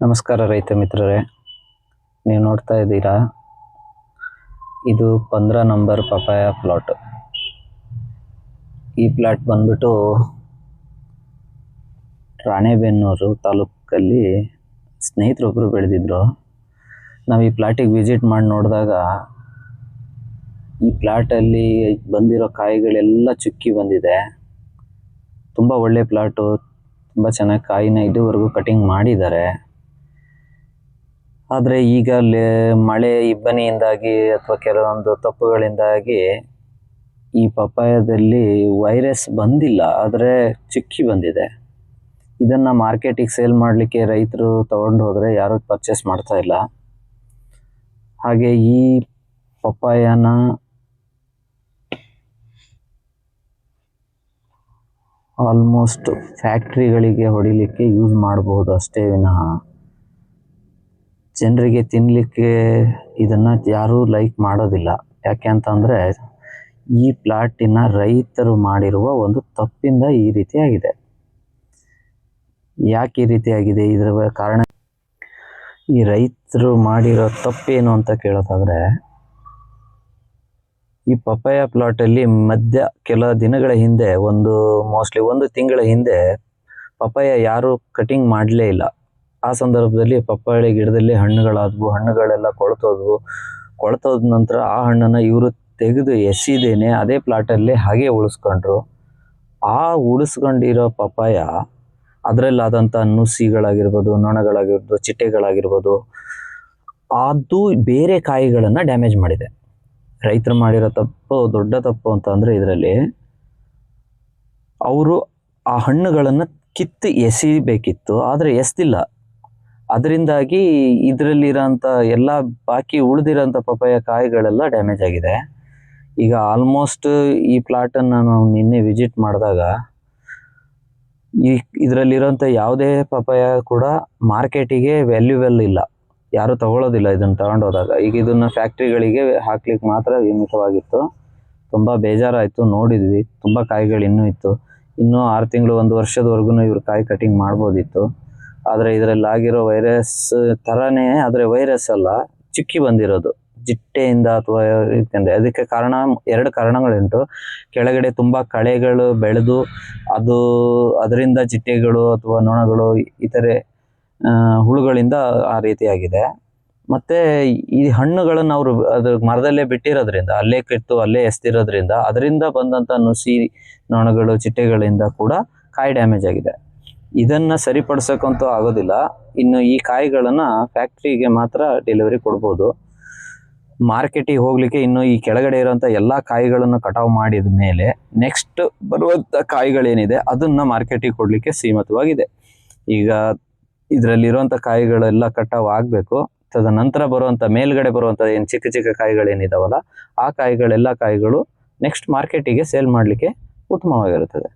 ನಮಸ್ಕಾರ ರೈತ ಮಿತ್ರರೇ. ನೀವು ನೋಡ್ತಾ ಇದ್ದೀರಾ? ಇದು ಪಂದ್ರ ನಂಬರ್ ಪಪಾಯ ಪ್ಲಾಟ್. ಈ ಪ್ಲಾಟ್ ಬಂದ್ಬಿಟ್ಟು ರಾಣೆಬೆನ್ನೂರು ತಾಲೂಕಲ್ಲಿ ಸ್ನೇಹಿತರೊಬ್ಬರು ಬೆಳೆದಿದ್ರು. ನಾವು ಈ ಪ್ಲಾಟಿಗೆ ವಿಸಿಟ್ ಮಾಡಿ ನೋಡಿದಾಗ ಈ ಪ್ಲಾಟಲ್ಲಿ ಬಂದಿರೋ ಕಾಯಿಗಳೆಲ್ಲ ಚುಕ್ಕಿ ಬಂದಿದೆ. ತುಂಬ ಒಳ್ಳೆ ಪ್ಲಾಟು, ತುಂಬ ಚೆನ್ನಾಗಿ ಕಾಯಿನ ಇದುವರೆಗೂ ಕಟಿಂಗ್ ಮಾಡಿದ್ದಾರೆ. ಆದರೆ ಈಗ ಮಳೆ ಇಬ್ಬನಿಯಿಂದಾಗಿ ಅಥವಾ ಕೆಲವೊಂದು ತಪ್ಪುಗಳಿಂದಾಗಿ ಈ ಪಪ್ಪಾಯದಲ್ಲಿ ವೈರಸ್ ಬಂದಿಲ್ಲ, ಆದರೆ ಚಿಕ್ಕಿ ಬಂದಿದೆ. ಇದನ್ನು ಮಾರ್ಕೆಟಿಗೆ ಸೇಲ್ ಮಾಡಲಿಕ್ಕೆ ರೈತರು ತಗೊಂಡು ಹೋದರೆ ಯಾರೂ ಪರ್ಚೇಸ್ ಮಾಡ್ತಾ ಇಲ್ಲ. ಹಾಗೆ ಈ ಪಪ್ಪಾಯನ ಆಲ್ಮೋಸ್ಟ್ ಫ್ಯಾಕ್ಟ್ರಿಗಳಿಗೆ ಹೊಡಿಲಿಕ್ಕೆ ಯೂಸ್ ಮಾಡಬಹುದು ಅಷ್ಟೇ ವಿನಃ. ಜನರಿಗೆ ತಿನ್ನಲಿಕ್ಕೆ ಇದನ್ನು ಯಾರೂ ಲೈಕ್ ಮಾಡೋದಿಲ್ಲ. ಯಾಕೆ ಅಂತಂದರೆ ಈ ಪ್ಲಾಟಿನ ರೈತರು ಮಾಡಿರುವ ಒಂದು ತಪ್ಪಿಂದ ಈ ರೀತಿಯಾಗಿದೆ. ಯಾಕೆ ಈ ರೀತಿಯಾಗಿದೆ? ಇದರ ಕಾರಣ ಈ ರೈತರು ಮಾಡಿರೋ ತಪ್ಪೇನು ಅಂತ ಕೇಳೋದಾದ್ರೆ, ಈ ಪಪ್ಪಾಯ ಪ್ಲಾಟಲ್ಲಿ ಮಧ್ಯ ಕೆಲ ದಿನಗಳ ಹಿಂದೆ, ಒಂದು ಮೋಸ್ಟ್ಲಿ ಒಂದು ತಿಂಗಳ ಹಿಂದೆ ಪಪ್ಪಾಯ ಯಾರು ಕಟಿಂಗ್ ಮಾಡಲೇ ಇಲ್ಲ. ಆ ಸಂದರ್ಭದಲ್ಲಿ ಪಪ್ಪಾಯ ಗಿಡದಲ್ಲಿ ಹಣ್ಣುಗಳಾದವು, ಹಣ್ಣುಗಳೆಲ್ಲ ಕೊಳ್ತೋದ್ವು. ಕೊಳ್ತೋದ ನಂತರ ಆ ಹಣ್ಣನ್ನು ಇವರು ತೆಗೆದು ಎಸಿದೇನೆ ಅದೇ ಪ್ಲಾಟಲ್ಲಿ ಹಾಗೆ ಉಳಿಸ್ಕೊಂಡ್ರು. ಆ ಉಳಿಸ್ಕೊಂಡಿರೋ ಪಪ್ಪಾಯ ಅದರಲ್ಲಾದಂಥ ನುಸಿಗಳಾಗಿರ್ಬೋದು, ನೊಣಗಳಾಗಿರ್ಬೋದು, ಚಿಟ್ಟೆಗಳಾಗಿರ್ಬೋದು, ಅದು ಬೇರೆ ಕಾಯಿಗಳನ್ನು ಡ್ಯಾಮೇಜ್ ಮಾಡಿದೆ. ರೈತರು ಮಾಡಿರೋ ತಪ್ಪು ದೊಡ್ಡ ತಪ್ಪು ಅಂತ ಅಂದರೆ ಇದರಲ್ಲಿ ಅವರು ಆ ಹಣ್ಣುಗಳನ್ನು ಕಿತ್ತು ಎಸಿಬೇಕಿತ್ತು, ಆದರೆ ಎಸ್ದಿಲ್ಲ ಅದರಿಂದಾಗಿ ಇದರಲ್ಲಿರೋಂಥ ಎಲ್ಲ ಬಾಕಿ ಉಳಿದಿರೋಂಥ ಪಪ್ಪಾಯ ಕಾಯಿಗಳೆಲ್ಲ ಡ್ಯಾಮೇಜ್ ಆಗಿದೆ. ಈಗ ಆಲ್ಮೋಸ್ಟ್ ಈ ಪ್ಲಾಟನ್ನು ನಾವು ನಿನ್ನೆ ವಿಸಿಟ್ ಮಾಡಿದಾಗ ಈ ಇದರಲ್ಲಿರೋಂಥ ಯಾವುದೇ ಪಪಾಯ ಕೂಡ ಮಾರ್ಕೆಟಿಗೆ ವ್ಯಾಲ್ಯೂಬಲ್ ಇಲ್ಲ. ಯಾರು ತಗೊಳ್ಳೋದಿಲ್ಲ ಇದನ್ನು ತಗೊಂಡೋದಾಗ. ಈಗ ಇದನ್ನು ಫ್ಯಾಕ್ಟ್ರಿಗಳಿಗೆ ಹಾಕ್ಲಿಕ್ಕೆ ಮಾತ್ರ ಸೀಮಿತವಾಗಿತ್ತು ತುಂಬ ಬೇಜಾರಾಯಿತು, ನೋಡಿದ್ವಿ. ತುಂಬ ಕಾಯಿಗಳು ಇನ್ನೂ ಇತ್ತು. ಇನ್ನೂ ಆರು ತಿಂಗಳು, ಒಂದು ವರ್ಷದವರೆಗೂ ಇವ್ರು ಕಾಯಿ ಕಟಿಂಗ್ ಮಾಡ್ಬೋದಿತ್ತು. ಆದರೆ ಇದರಲ್ಲಿ ಆಗಿರೋ ವೈರಸ್ ಥರನೇ ಆದರೆ ವೈರಸ್ ಅಲ್ಲ, ಚಿಕ್ಕಿ ಬಂದಿರೋದು. ಜಿಟ್ಟೆಯಿಂದ ಅಥವಾ ಯಾಕೆಂದರೆ ಅದಕ್ಕೆ ಕಾರಣ ಎರಡು ಕಾರಣಗಳುಂಟು. ಕೆಳಗಡೆ ತುಂಬ ಕಳೆಗಳು ಬೆಳೆದು, ಅದು ಅದರಿಂದ ಚಿಟ್ಟೆಗಳು ಅಥವಾ ನೊಣಗಳು ಇತರೆ ಹುಳುಗಳಿಂದ ಆ ರೀತಿಯಾಗಿದೆ. ಮತ್ತು ಈ ಹಣ್ಣುಗಳನ್ನು ಅವರು ಅದ್ರ ಮರದಲ್ಲೇ ಬಿಟ್ಟಿರೋದ್ರಿಂದ, ಅಲ್ಲೇ ಕಿತ್ತು ಅಲ್ಲೇ ಎಸ್ತಿರೋದ್ರಿಂದ, ಅದರಿಂದ ಬಂದಂಥ ನುಸಿ ನೊಣಗಳು ಚಿಟ್ಟೆಗಳಿಂದ ಕೂಡ ಕಾಯಿ ಡ್ಯಾಮೇಜ್ ಆಗಿದೆ. ಇದನ್ನು ಸರಿಪಡಿಸೋಕ್ಕಂತೂ ಆಗೋದಿಲ್ಲ. ಇನ್ನು ಈ ಕಾಯಿಗಳನ್ನು ಫ್ಯಾಕ್ಟ್ರಿಗೆ ಮಾತ್ರ ಡೆಲಿವರಿ ಕೊಡ್ಬೋದು. ಮಾರ್ಕೆಟಿಗೆ ಹೋಗ್ಲಿಕ್ಕೆ ಇನ್ನು ಈ ಕೆಳಗಡೆ ಇರೋಂಥ ಎಲ್ಲ ಕಾಯಿಗಳನ್ನು ಕಟಾವು ಮಾಡಿದ ಮೇಲೆ ನೆಕ್ಸ್ಟ್ ಬರುವಂಥ ಕಾಯಿಗಳೇನಿದೆ ಅದನ್ನ ಮಾರ್ಕೆಟಿಗೆ ಕೊಡಲಿಕ್ಕೆ ಸೀಮಿತವಾಗಿದೆ. ಈಗ ಇದರಲ್ಲಿರುವಂಥ ಕಾಯಿಗಳೆಲ್ಲ ಕಟಾವು ಆಗಬೇಕು. ತದನಂತರ ಬರುವಂಥ ಮೇಲ್ಗಡೆ ಬರುವಂಥ ಏನು ಚಿಕ್ಕ ಚಿಕ್ಕ ಕಾಯಿಗಳೇನಿದಾವಲ್ಲ, ಆ ಕಾಯಿಗಳೆಲ್ಲ ಕಾಯಿಗಳು ನೆಕ್ಸ್ಟ್ ಮಾರ್ಕೆಟಿಗೆ ಸೇಲ್ ಮಾಡಲಿಕ್ಕೆ ಉತ್ತಮವಾಗಿರುತ್ತದೆ.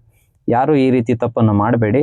ಯಾರು ಈ ರೀತಿ ತಪ್ಪನ್ನು ಮಾಡಬೇಡಿ.